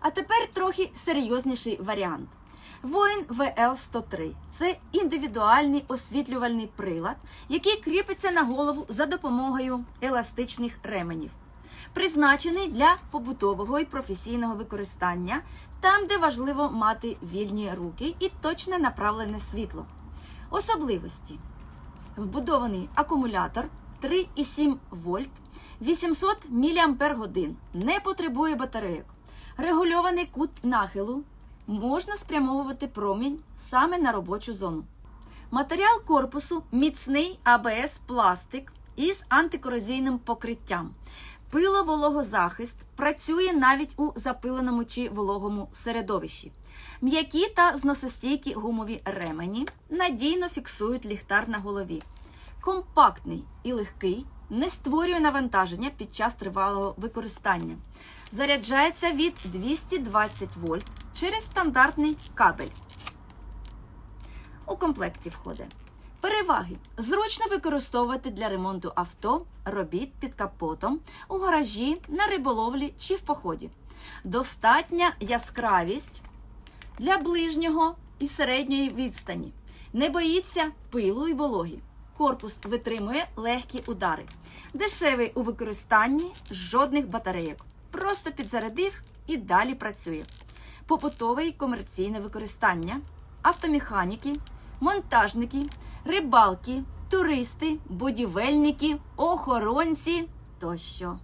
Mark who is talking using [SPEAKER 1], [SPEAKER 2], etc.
[SPEAKER 1] А тепер трохи серйозніший варіант. Воїн ВЛ-103 це індивідуальний освітлювальний прилад, який кріпиться на голову за допомогою еластичних ременів. Призначений для побутового і професійного використання, там, де важливо мати вільні руки і точне направлене світло. Особливості: вбудований акумулятор 3,7 вольт, 800 мАч, не потребує батарейок, регульований кут нахилу, можна спрямовувати промінь саме на робочу зону. Матеріал корпусу міцний АБС пластик із антикорозійним покриттям. Пило-вологозахист працює навіть у запиленому чи вологому середовищі. М'які та зносостійкі гумові ремені надійно фіксують ліхтар на голові. Компактний і легкий, не створює навантаження під час тривалого використання. Заряджається від 220 вольт через стандартний кабель. У комплекті входить. Переваги зручно використовувати для ремонту авто, робіт під капотом, у гаражі, на риболовлі чи в поході. Достатня яскравість для ближнього і середньої відстані. Не боїться пилу і вологі. Корпус витримує легкі удари. Дешевий у використанні жодних батарейок. Просто підзарядив і далі працює. Побутове і комерційне використання, автомеханіки, монтажники, рибалки, туристи, будівельники, охоронці тощо.